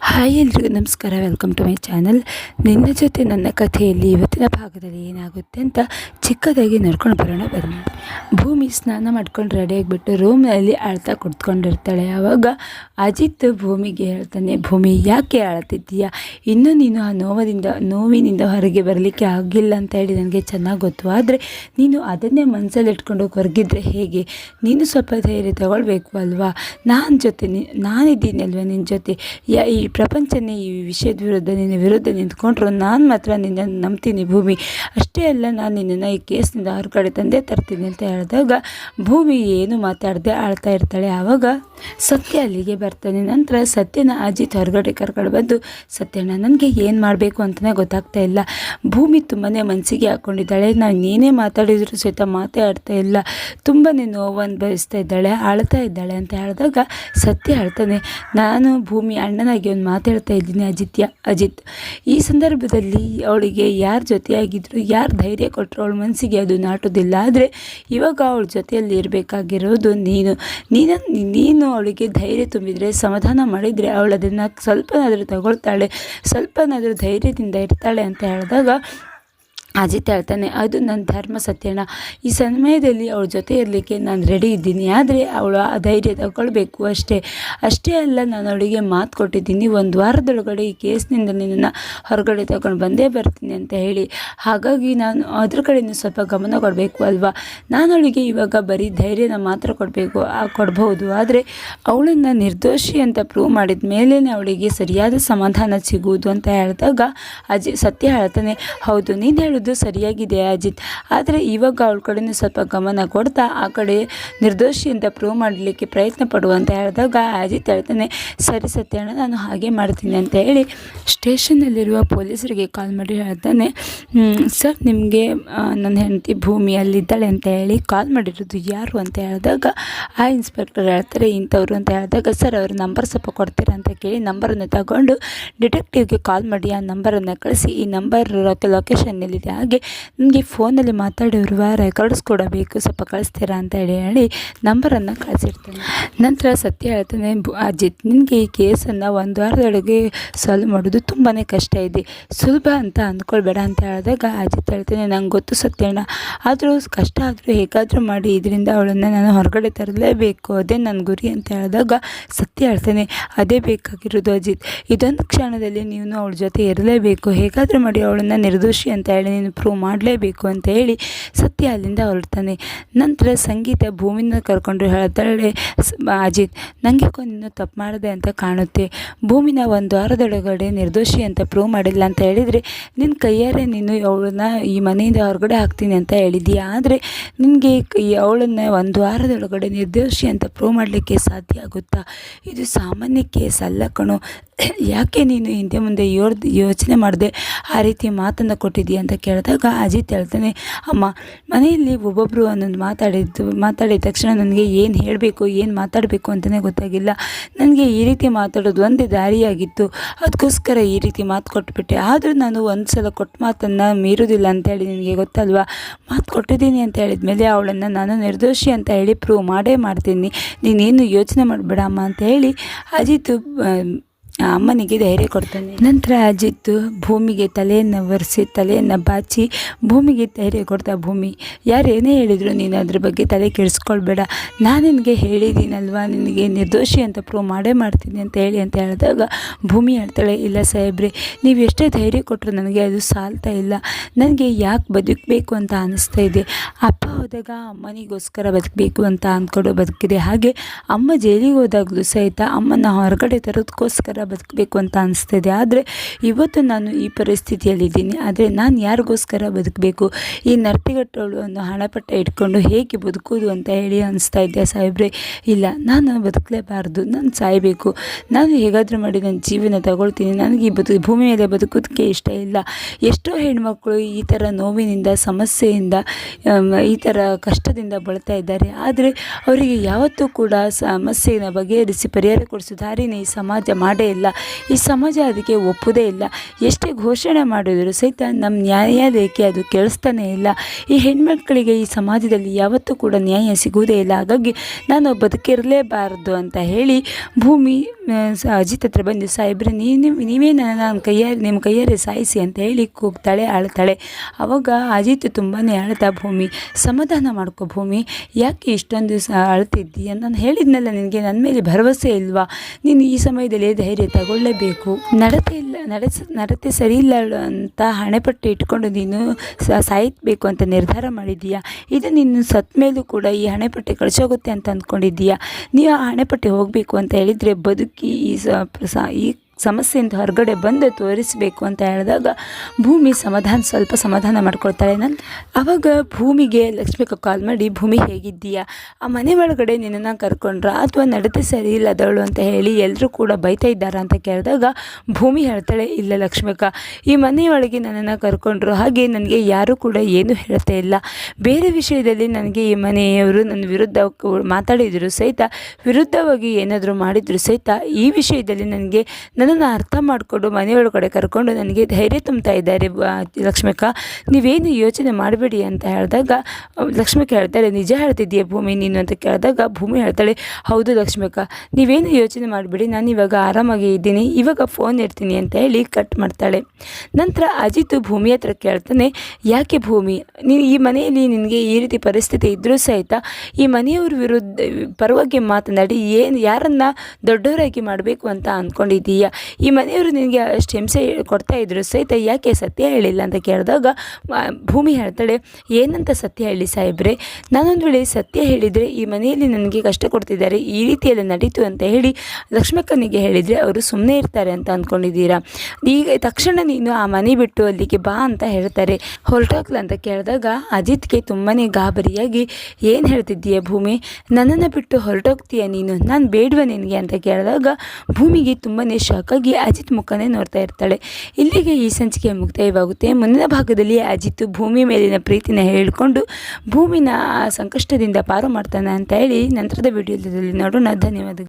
Hi ಎಲ್ರಿಗೂ ನಮಸ್ಕಾರ welcome to my channel ನಿನ್ನ ಜೊತೆ ನನ್ನ ಕಥೆಯಲ್ಲಿ ಇವತ್ತಿನ ಭಾಗದಲ್ಲಿ ಏನಾಗುತ್ತೆ ಅಂತ ಚಿಕ್ಕದಾಗಿ ನೋಡ್ಕೊಂಡು ಬರೋಣ ಬನ್ನಿ ಭೂಮಿ ಸ್ನಾನ ಮಾಡ್ಕೊಂಡು ರೆಡಿಯಾಗಿಬಿಟ್ಟು ರೂಮ್ನಲ್ಲಿ ಅಳ್ತಾ ಕುಡ್ತ್ಕೊಂಡಿರ್ತಾಳೆ ಆವಾಗ ಅಜಿತ್ ಭೂಮಿಗೆ ಹೇಳ್ತಾನೆ, ಭೂಮಿ, ಯಾಕೆ ಅಳ್ತಿದ್ದೀಯಾ ಇನ್ನೂ ನೀನು ಆ ನೋವದಿಂದ, ನೋವಿನಿಂದ ಹೊರಗೆ ಬರಲಿಕ್ಕೆ ಆಗಿಲ್ಲ ಅಂತ ಹೇಳಿ ನನಗೆ ಚೆನ್ನಾಗಿ ಗೊತ್ತು. ಆದರೆ ನೀನು ಅದನ್ನೇ ಮನಸ್ಸಲ್ಲಿ ಇಟ್ಕೊಂಡು ಹೊರಗಿದ್ರೆ ಹೇಗೆ? ನೀನು ಸ್ವಲ್ಪ ಧೈರ್ಯ ತಗೊಳ್ಬೇಕು ಅಲ್ವಾ? ನಾನು ಜೊತೆ ನಾನಿದ್ದೀನಿ ಅಲ್ವಾ ನಿನ್ನ ಜೊತೆ? ಯಾ, ಈ ಪ್ರಪಂಚನೇ ಈ ವಿಷಯದ ವಿರುದ್ಧ ನಿನ್ನ ವಿರುದ್ಧ ನಿಂತ್ಕೊಂಡ್ರು, ನಾನು ಮಾತ್ರ ನಿನ್ನನ್ನು ನಂಬ್ತೀನಿ ಭೂಮಿ. ಅಷ್ಟೇ ಅಲ್ಲ, ನಾನು ನಿನ್ನನ್ನು ಈ ಕೇಸ್ನಿಂದ ಹೊರಗಡೆ ತಂದೆ ತರ್ತೀನಿ ಅಂತ ಹೇಳಿದಾಗ ಭೂಮಿ ಏನು ಮಾತಾಡದೆ ಆಳ್ತಾ ಇರ್ತಾಳೆ ಆವಾಗ? ಸತ್ಯ ಅಲ್ಲಿಗೆ ಬರ್ತಾನೆ ನಂತರ ಸತ್ಯನ ಅಜಿತ್ ಹೊರಗಡೆ ಕರ್ಕೊಂಡು ಬಂದು, ಸತ್ಯಣ್ಣ, ನನಗೆ ಏನು ಮಾಡಬೇಕು ಅಂತಲೇ ಗೊತ್ತಾಗ್ತಾ ಇಲ್ಲ. ಭೂಮಿ ತುಂಬಾ ಮನಸ್ಸಿಗೆ ಹಾಕ್ಕೊಂಡಿದ್ದಾಳೆ ನಾನು ಏನೇ ಮಾತಾಡಿದ್ರು ಸಹಿತ ಮಾತೇ ಆಡ್ತಾ ಇಲ್ಲ. ತುಂಬಾ ನೋವು ಅನುಭವಿಸ್ತಾ ಇದ್ದಾಳೆ ಆಳ್ತಾ ಇದ್ದಾಳೆ ಅಂತ ಹೇಳಿದಾಗ ಸತ್ಯ ಆಳ್ತಾನೆ ನಾನು ಭೂಮಿ ಅಣ್ಣನಾಗಿ ಒಂದು ಮಾತಾಡ್ತಾ ಇದ್ದೀನಿ ಅಜಿತ್ಯ ಅಜಿತ್. ಈ ಸಂದರ್ಭದಲ್ಲಿ ಅವಳಿಗೆ ಯಾರ ಜೊತೆಯಾಗಿದ್ರು, ಯಾರು ಧೈರ್ಯ ಕೊಟ್ಟರು ಅವಳ ಮನಸ್ಸಿಗೆ ಅದು ನಾಟೋದಿಲ್ಲ ಆದರೆ ಇವಾಗ ಅವಳ ಜೊತೆಯಲ್ಲಿ ಇರಬೇಕಾಗಿರೋದು ನೀನು. ನೀನು ನೀನು ಅವಳಿಗೆ ಧೈರ್ಯ ತುಂಬಿದರೆ ಸಮಾಧಾನ ಮಾಡಿದರೆ ಅವಳು ಅದನ್ನು ಸ್ವಲ್ಪನಾದರೂ ತಗೊಳ್ತಾಳೆ ಸ್ವಲ್ಪನಾದರೂ ಧೈರ್ಯದಿಂದ ಇರ್ತಾಳೆ ಅಂತ ಹೇಳಿದಾಗ ಅಜಿತ್ ಹೇಳ್ತಾನೆ, ಅದು ನನ್ನ ಧರ್ಮ ಸತ್ಯಣ್ಣ. ಈ ಸಮಯದಲ್ಲಿ ಅವಳ ಜೊತೆ ಇರಲಿಕ್ಕೆ ನಾನು ರೆಡಿ ಇದ್ದೀನಿ. ಆದರೆ ಅವಳು ಆ ಧೈರ್ಯ ತಗೊಳ್ಬೇಕು ಅಷ್ಟೇ. ಅಷ್ಟೇ ಅಲ್ಲ, ನಾನು ಅವಳಿಗೆ ಮಾತು ಕೊಟ್ಟಿದ್ದೀನಿ. ಒಂದು ವಾರದೊಳಗಡೆ ಈ ಕೇಸ್ನಿಂದ ನಿನ್ನನ್ನು ಹೊರಗಡೆ ತಗೊಂಡು ಬಂದೇ ಬರ್ತೀನಿ ಅಂತ ಹೇಳಿ. ಹಾಗಾಗಿ ನಾನು ಅದ್ರ ಕಡೆಯೂ ಸ್ವಲ್ಪ ಗಮನ ಕೊಡಬೇಕು ಅಲ್ವಾ? ನಾನು ಅವಳಿಗೆ ಇವಾಗ ಬರೀ ಧೈರ್ಯನ ಮಾತ್ರ ಕೊಡಬೇಕು, ಆ ಕೊಡ್ಬೋದು ಆದರೆ ಅವಳನ್ನು ನಿರ್ದೋಷಿ ಅಂತ ಪ್ರೂವ್ ಮಾಡಿದ ಮೇಲೇ ಅವಳಿಗೆ ಸರಿಯಾದ ಸಮಾಧಾನ ಸಿಗುವುದು ಅಂತ ಹೇಳಿದಾಗ ಅಜಿ ಸತ್ಯ ಹೇಳ್ತಾನೆ, ಹೌದು, ನೀನು ಹೇಳೋದು ಸರಿಯಾಗಿದೆ ಅಜಿತ್? ಆದರೆ ಇವಾಗ ಅವಳ ಕಡೆಯೂ ಸ್ವಲ್ಪ ಗಮನ ಕೊಡ್ತಾ ಆ ಕಡೆ ನಿರ್ದೋಷಿ ಅಂತ ಪ್ರೂವ್ ಮಾಡಲಿಕ್ಕೆ ಪ್ರಯತ್ನ ಪಡು ಅಂತ ಹೇಳಿದಾಗ ಅಜಿತ್ ಹೇಳ್ತಾನೆ, ಸರಿ ಸತ್ಯಣ್ಣ, ನಾನು ಹಾಗೆ ಮಾಡ್ತೀನಿ ಅಂತ ಹೇಳಿ ಸ್ಟೇಷನ್ನಲ್ಲಿರುವ ಪೊಲೀಸರಿಗೆ ಕಾಲ್ ಮಾಡಿ ಹೇಳ್ತಾನೆ ಸರ್, ನಿಮಗೆ ನನ್ನ ಹೆಂಡತಿ ಭೂಮಿಯಲ್ಲಿದ್ದಾಳೆ ಅಂತ ಹೇಳಿ ಕಾಲ್ ಮಾಡಿರೋದು ಯಾರು ಅಂತ ಹೇಳಿದಾಗ ಆ ಇನ್ಸ್ಪೆಕ್ಟರ್ ಹೇಳ್ತಾರೆ, ಇಂಥವ್ರು ಅಂತ ಹೇಳಿದಾಗ, ಸರ್, ಅವ್ರ ನಂಬರ್ ಸ್ವಲ್ಪ ಕೊಡ್ತೀರಾ ಅಂತ ಕೇಳಿ ನಂಬರನ್ನು ತಗೊಂಡು ಡಿಟೆಕ್ಟಿವ್ಗೆ ಕಾಲ್ ಮಾಡಿ ಆ ನಂಬರನ್ನು ಕಳಿಸಿ, ಈ ನಂಬರ್ ಲೊಕೇಶನ್ ಎಲ್ಲಿದೆ ಹಾಗೆ ನನಗೆ ಫೋನಲ್ಲಿ ಮಾತಾಡಿರುವ ರೆಕಾರ್ಡ್ಸ್ ಕೂಡ ಬೇಕು. ಸ್ವಲ್ಪ ಕಳಿಸ್ತೀರಾ ಅಂತ ಹೇಳಿ ಹೇಳಿ ನಂಬರನ್ನು ಕಳಿಸಿರ್ತಾನೆ. ನಂತರ ಸತ್ಯ ಹೇಳ್ತಾನೆ. ಅಜಿತ್, ನಿನಗೆ ಈ ಕೇಸನ್ನು ಒಂದು ವಾರದೊಳಗೆ ಸಾಲ್ವ್ ಮಾಡೋದು ತುಂಬಾ ಕಷ್ಟ ಇದೆ. ಸುಲಭ ಅಂತ ಅಂದ್ಕೊಳ್ಬೇಡ ಅಂತ ಹೇಳಿದಾಗ ಅಜಿತ್ ಹೇಳ್ತಾನೆ. ನಂಗೆ ಗೊತ್ತು ಸತ್ಯಣ್ಣ. ಆದರೂ ಕಷ್ಟ ಆದರೂ ಹೇಗಾದರೂ ಮಾಡಿ. ಇದರಿಂದ ಅವಳನ್ನು ನಾನು ಹೊರಗಡೆ ತರಲೇಬೇಕು. ಅದೇ ನನ್ನ ಗುರಿ ಅಂತ ಹೇಳಿದಾಗ ಸತ್ಯ ಹೇಳ್ತೇನೆ. ಅದೇ ಬೇಕಾಗಿರೋದು ಅಜಿತ್. ಇದೊಂದು ಕ್ಷಣದಲ್ಲಿ ನೀವು ಅವಳ ಜೊತೆ ಇರಲೇಬೇಕು. ಹೇಗಾದರೂ ಮಾಡಿ ಅವಳನ್ನು ನಿರ್ದೋಷಿ ಅಂತ ಹೇಳಿ ನೀನು ಪ್ರೂವ್ ಮಾಡಲೇಬೇಕು ಅಂತ ಹೇಳಿ ಸತ್ಯ ಅಲ್ಲಿಂದ ಹೊರಡ್ತಾನೆ. ನಂತರ ಸಂಗೀತ ಭೂಮಿನ ಕರ್ಕೊಂಡು ಹೇಳ್ತಾಳೆ ಅಜಿತ್ ನನಗೆ ನೀನು ತಪ್ಪು ಮಾಡಿದೆ ಅಂತ ಕಾಣುತ್ತೆ. ಭೂಮಿನ ಒಂದು ವಾರದೊಳಗಡೆ ನಿರ್ದೋಷಿ ಅಂತ ಪ್ರೂವ್ ಮಾಡಿಲ್ಲ ಅಂತ ಹೇಳಿದರೆ ನಿನ್ನ ಕೈಯಾರೆ ನೀನು ಅವಳನ್ನ ಈ ಮನೆಯಿಂದ ಹೊರಗಡೆ ಹಾಕ್ತೀನಿ ಅಂತ ಹೇಳಿದೀಯ ಆದರೆ ನಿನಗೆ ಅವಳನ್ನು ಒಂದು ವಾರದೊಳಗಡೆ ನಿರ್ದೋಷಿ ಅಂತ ಪ್ರೂವ್ ಮಾಡಲಿಕ್ಕೆ ಸಾಧ್ಯ ಆಗುತ್ತಾ? ಇದು ಸಾಮಾನ್ಯ ಕೇಸ್ ಅಲ್ಲ ಕಣೋ. ಯಾಕೆ ನೀನು ಹಿಂದೆ ಮುಂದೆ ಯೋರ್ ಯೋಚನೆ ಮಾಡಿದೆ? ಆ ರೀತಿ ಮಾತನ್ನು ಕೊಟ್ಟಿದ್ದೀಯ ಅಂತ ಕೇಳಿದಾಗ ಅಜಿತ್ ಹೇಳ್ತಾನೆ, ಅಮ್ಮ, ಮನೆಯಲ್ಲಿ ಒಬ್ಬೊಬ್ಬರು ಒಂದೊಂದು ಮಾತಾಡಿದ್ದು, ಮಾತಾಡಿದ ತಕ್ಷಣ ನನಗೆ ಏನು ಹೇಳಬೇಕು, ಏನು ಮಾತಾಡಬೇಕು ಅಂತಲೇ ಗೊತ್ತಾಗಿಲ್ಲ. ನನಗೆ ಈ ರೀತಿ ಮಾತಾಡೋದು ಒಂದೇ ದಾರಿಯಾಗಿತ್ತು. ಅದಕ್ಕೋಸ್ಕರ ಈ ರೀತಿ ಮಾತು ಕೊಟ್ಬಿಟ್ಟೆ. ಆದರೂ ನಾನು ಒಂದು ಸಲ ಕೊಟ್ಟ ಮಾತನ್ನು ಮೀರೋದಿಲ್ಲ ಅಂತೇಳಿ ನಿನಗೆ ಗೊತ್ತಲ್ವಾ? ಮಾತು ಕೊಟ್ಟಿದ್ದೀನಿ ಅಂತ ಹೇಳಿದ ಮೇಲೆ ಅವಳನ್ನು ನಾನು ನಿರ್ದೋಷಿ ಅಂತ ಹೇಳಿ ಪ್ರೂವ್ ಮಾಡೇ ಮಾಡ್ತೀನಿ. ನೀನೇನು ಯೋಚನೆ ಮಾಡಬೇಡ ಅಮ್ಮ ಅಂತ ಹೇಳಿ ಅಜಿತ್ ಅಮ್ಮನಿಗೆ ಧೈರ್ಯ ಕೊಡ್ತಾನೆ. ನಂತರ ಅಜಿತ್ ಭೂಮಿಗೆ ತಲೆಯನ್ನು ಒರೆಸಿ, ತಲೆಯನ್ನು ಬಾಚಿ, ಭೂಮಿಗೆ ಧೈರ್ಯ ಕೊಡ್ತಾ, ಭೂಮಿ ಯಾರೇನೇ ಹೇಳಿದ್ರು ನೀನು ಅದ್ರ ಬಗ್ಗೆ ತಲೆ ಕೆಡಿಸ್ಕೊಳ್ಬೇಡ. ನಾನು ನಿನಗೆ ಹೇಳಿದ್ದೀನಲ್ವಾ ನಿನಗೆ ನಿರ್ದೋಷಿ ಅಂತ ಪ್ರೂವ್ ಮಾಡೇ ಮಾಡ್ತೀನಿ ಅಂತ ಹೇಳಿ ಅಂತ ಹೇಳಿದಾಗ ಭೂಮಿ ಹೇಳ್ತಾಳೆ, ಇಲ್ಲ ಸಾಹೇಬ್ರೆ, ನೀವು ಎಷ್ಟೇ ಧೈರ್ಯ ಕೊಟ್ಟರು ನನಗೆ ಅದು ಸಾಲ್ತಾ ಇಲ್ಲ. ನನಗೆ ಯಾಕೆ ಬದುಕಬೇಕು ಅಂತ ಅನ್ನಿಸ್ತಾ ಇದೆ. ಅಪ್ಪ ಹೋದಾಗ ಅಮ್ಮನಿಗೋಸ್ಕರ ಬದುಕಬೇಕು ಅಂತ ಅಂದ್ಕೊಂಡು ಬದುಕಿದೆ. ಹಾಗೆ ಅಮ್ಮ ಜೈಲಿಗೆ ಹೋದಾಗಲೂ ಸಹಿತ ಅಮ್ಮನ ಹೊರಗಡೆ ತರೋದಕ್ಕೋಸ್ಕರ ಬದುಕಬೇಕು ಅಂತ ಅನಿಸ್ತಿದೆ. ಆದರೆ ಇವತ್ತು ನಾನು ಈ ಪರಿಸ್ಥಿತಿಯಲ್ಲಿದ್ದೀನಿ ಆದರೆ ನಾನು ಯಾರಿಗೋಸ್ಕರ ಬದುಕಬೇಕು? ಈ ನರ್ತಿಗಟ್ಟೋಳು ಒಂದು ಹಣಪಟ್ಟ ಇಟ್ಕೊಂಡು ಹೇಗೆ ಬದುಕೋದು ಅಂತ ಹೇಳಿ ಅನಿಸ್ತಾ ಇದ್ದೆ ಸಾಹೇಬ್ರೆ? ಇಲ್ಲ, ನಾನು ಬದುಕಲೇಬಾರ್ದು. ನಾನು ಸಾಯಬೇಕು. ನಾನು ಹೇಗಾದರೂ ಮಾಡಿ ನನ್ನ ಜೀವನ ತಗೊಳ್ತೀನಿ. ನನಗೆ ಈ ಬದುಕು ಭೂಮಿ ಮೇಲೆ ಬದುಕೋದಕ್ಕೆ ಇಷ್ಟ ಇಲ್ಲ. ಎಷ್ಟೋ ಹೆಣ್ಮಕ್ಳು ಈ ಥರ ನೋವಿನಿಂದ, ಸಮಸ್ಯೆಯಿಂದ ಈ ಥರ ಕಷ್ಟದಿಂದ ಬಳತಾ ಇದ್ದಾರೆ. ಆದರೆ ಅವರಿಗೆ ಯಾವತ್ತೂ ಕೂಡ ಸಮಸ್ಯೆಯನ್ನು ಬಗೆಹರಿಸಿ, ಪರಿಹಾರ ಕೊಡಿಸೋ ದಾರಿನೇ ಈ ಸಮಾಜ ಮಾಡೇ ಈ ಸಮಾಜ ಅದಕ್ಕೆ ಒಪ್ಪುವುದೇ ಇಲ್ಲ. ಎಷ್ಟೇ ಘೋಷಣೆ ಮಾಡಿದರೂ ಸಹಿತ ನಮ್ಮ ನ್ಯಾಯಾಲಯಕ್ಕೆ ಅದು ಕೇಳಿಸ್ತಾನೆ ಇಲ್ಲ. ಈ ಹೆಣ್ಮಕ್ಕಳಿಗೆ ಈ ಸಮಾಜದಲ್ಲಿ ಯಾವತ್ತೂ ಕೂಡ ನ್ಯಾಯ ಸಿಗುವುದೇ ಇಲ್ಲ. ಹಾಗಾಗಿ ನಾನು ಬದುಕಿರಲೇಬಾರದು ಅಂತ ಹೇಳಿ ಭೂಮಿ ಅಜಿತ್ ಹತ್ರ ಬಂದು, ಸಾಹೇಬ್ರೆ, ನೀನು, ನೀವೇ ನಾನು ಕೈಯಾರೆ ನಿಮ್ಮ ಕೈಯಾರೆ ಸಾಯಿಸಿ ಅಂತ ಹೇಳಿ ಕೂಗ್ತಾಳೆ ಅಳ್ತಾಳೆ ಅವಾಗ ಅಜಿತ್ ತುಂಬಾ ಅಳ್ತಾ ಭೂಮಿ, ಸಮಾಧಾನ ಮಾಡ್ಕೋ ಭೂಮಿ. ಯಾಕೆ ಇಷ್ಟೊಂದು ಅಳ್ತಿದ್ದೀಯ ನಾನು ಹೇಳಿದ್ನಲ್ಲ, ನಿನಗೆ ನನ್ನ ಮೇಲೆ ಭರವಸೆ ಇಲ್ವಾ? ನೀನು ಈ ಸಮಯದಲ್ಲಿ ಧೈರ್ಯ ತಗೊಳ್ಳೇಬೇಕು. ನಡತೆ ಇಲ್ಲ, ನಡೆಸ, ನಡತೆ ಸರಿ ಇಲ್ಲ ಅಂತ ಹಣೆಪಟ್ಟು ಇಟ್ಕೊಂಡು ನೀನು ಸಾಯ್ಬೇಕು ಅಂತ ನಿರ್ಧಾರ ಮಾಡಿದ್ದೀಯಾ? ಇದು ನೀನು ಸತ್ತ ಮೇಲೂ ಕೂಡ ಈ ಹಣೆಪಟ್ಟೆ ಕಳಿಸೋಗುತ್ತೆ ಅಂತ ಅಂದ್ಕೊಂಡಿದ್ದೀಯಾ? ನೀವು ಆ ಹಣೆಪಟ್ಟೆ ಹೋಗಬೇಕು ಅಂತ ಹೇಳಿದರೆ ಬದುಕಿ ಈ ಈ ಸಮಸ್ಯೆಯಿಂದ ಹೊರಗಡೆ ಬಂದು ತೋರಿಸಬೇಕು ಅಂತ ಹೇಳಿದಾಗ ಭೂಮಿ ಸಮಾಧಾನ, ಸ್ವಲ್ಪ ಸಮಾಧಾನ ಮಾಡ್ಕೊಳ್ತಾಳೆ ನನ್ನ ಅವಾಗ ಭೂಮಿಗೆ, ಲಕ್ಷ್ಮಿಗೆ ಕಾಲ್ ಮಾಡಿ, ಭೂಮಿ ಹೇಗಿದ್ದೀಯಾ? ಆ ಮನೆ ಒಳಗಡೆ ನಿನ್ನನ್ನು ಕರ್ಕೊಂಡ್ರ? ಅಥವಾ ನಡತೆ ಸರಿ ಇಲ್ಲದವಳು ಅಂತ ಹೇಳಿ ಎಲ್ಲರೂ ಕೂಡ ಬೈತಾ ಇದ್ದಾರಾ? ಅಂತ ಕೇಳಿದಾಗ ಭೂಮಿ ಹೇಳ್ತಾಳೆ, ಇಲ್ಲ ಲಕ್ಷ್ಮಿಕ, ಈ ಮನೆಯೊಳಗೆ ನನ್ನನ್ನು ಕರ್ಕೊಂಡ್ರು. ಹಾಗೆ ನನಗೆ ಯಾರೂ ಕೂಡ ಏನು ಹೇಳ್ತಾ ಇಲ್ಲ. ಬೇರೆ ವಿಷಯದಲ್ಲಿ ನನಗೆ ಈ ಮನೆಯವರು ನನ್ನ ವಿರುದ್ಧ ಮಾತಾಡಿದರೂ ಸಹಿತ, ವಿರುದ್ಧವಾಗಿ ಏನಾದರೂ ಮಾಡಿದ್ರು ಸಹಿತ ಈ ವಿಷಯದಲ್ಲಿ ನನಗೆ ನನ್ನನ್ನು ಅರ್ಥ ಮಾಡಿಕೊಂಡು ಮನೆಯೊಳಗಡೆ ಕರ್ಕೊಂಡು ನನಗೆ ಧೈರ್ಯ ತುಂಬ್ತಾ ಇದ್ದಾರೆ ಲಕ್ಷ್ಮಿಕ ನೀವೇನು ಯೋಚನೆ ಮಾಡಬೇಡಿ ಅಂತ ಹೇಳಿದಾಗ ಲಕ್ಷ್ಮಿಕ ಹೇಳ್ತಾಳೆ, ನಿಜ ಹೇಳ್ತಿದ್ದೀಯ ಭೂಮಿ ನೀನು ಅಂತ ಕೇಳಿದಾಗ ಭೂಮಿ ಹೇಳ್ತಾಳೆ, ಹೌದು ಲಕ್ಷ್ಮಿಕ ನೀವೇನು ಯೋಚನೆ ಮಾಡಬೇಡಿ, ನಾನು ಇವಾಗ ಆರಾಮಾಗಿ ಇದ್ದೀನಿ, ಇವಾಗ ಫೋನ್ ಇರ್ತೀನಿ ಅಂತ ಹೇಳಿ ಕಟ್ ಮಾಡ್ತಾಳೆ. ನಂತರ ಅಜಿತ್ ಭೂಮಿ ಹತ್ರ ಕೇಳ್ತಾನೆ, ಯಾಕೆ ಭೂಮಿ? ನೀನು ಈ ಮನೆಯಲ್ಲಿ ನಿನಗೆ ಈ ರೀತಿ ಪರಿಸ್ಥಿತಿ ಇದ್ದರೂ ಸಹಿತ ಈ ಮನೆಯವ್ರ ವಿರುದ್ಧ, ಪರವಾಗಿ ಮಾತನಾಡಿ, ಏನು, ಯಾರನ್ನು ದೊಡ್ಡವರಾಗಿ ಮಾಡಬೇಕು ಅಂತ ಅಂದ್ಕೊಂಡಿದ್ದೀಯಾ ಈ ಮನೆಯವರು ನಿನಗೆ ಅಷ್ಟು ಹಿಂಸೆ ಕೊಡ್ತಾ ಇದ್ರು ಸಹಿತ ಯಾಕೆ ಸತ್ಯ ಹೇಳಿಲ್ಲ ಅಂತ ಕೇಳಿದಾಗ ಭೂಮಿ ಹೇಳ್ತಾಳೆ, ಏನಂತ ಸತ್ಯ ಹೇಳಿ ಸಾಹೇಬ್ರೆ? ನಾನೊಂದು ವೇಳೆ ಸತ್ಯ ಹೇಳಿದರೆ ಈ ಮನೆಯಲ್ಲಿ ನನಗೆ ಕಷ್ಟ ಕೊಡ್ತಿದ್ದಾರೆ, ಈ ರೀತಿಯಲ್ಲಿ ನಡೀತು ಅಂತ ಹೇಳಿ ಲಕ್ಷ್ಮಕ್ಕನಿಗೆ ಹೇಳಿದರೆ ಅವರು ಸುಮ್ಮನೆ ಇರ್ತಾರೆ ಅಂತ ಅಂದ್ಕೊಂಡಿದ್ದೀರಾ? ಈಗ ತಕ್ಷಣ ನೀನು ಆ ಮನೆ ಬಿಟ್ಟು ಅಲ್ಲಿಗೆ ಬಾ ಅಂತ ಹೇಳ್ತಾರೆ. ಹೊರಟಾಗ್ಲ ಅಂತ ಕೇಳಿದಾಗ ಅಜಿತ್ಗೆ ತುಂಬಾ ಗಾಬರಿಯಾಗಿ, ಏನು ಹೇಳ್ತಿದ್ದೀಯ ಭೂಮಿ? ನನ್ನನ್ನು ಬಿಟ್ಟು ಹೊರಟೋಗ್ತೀಯ ನೀನು? ನಾನು ಬೇಡವ ನಿನಗೆ ಅಂತ ಕೇಳಿದಾಗ ಭೂಮಿಗೆ ತುಂಬಾ ಶಾಕಾಗಿ ಅಜಿತ್ ಮುಖನೇ ನೋಡ್ತಾ ಇರ್ತಾಳೆ. ಇಲ್ಲಿಗೆ ಈ ಸಂಚಿಕೆ ಮುಕ್ತಾಯವಾಗುತ್ತೆ. ಮುಂದಿನ ಭಾಗದಲ್ಲಿ ಅಜಿತ್ ಭೂಮಿ ಮೇಲಿನ ಪ್ರೀತಿನ ಹೇಳಿಕೊಂಡು ಭೂಮಿನ ಸಂಕಷ್ಟದಿಂದ ಪಾರು ಮಾಡ್ತಾನೆ ಅಂತ ಹೇಳಿ ನಂತರದ ವಿಡಿಯೋದಲ್ಲಿ ನೋಡೋಣ. ಧನ್ಯವಾದಗಳು.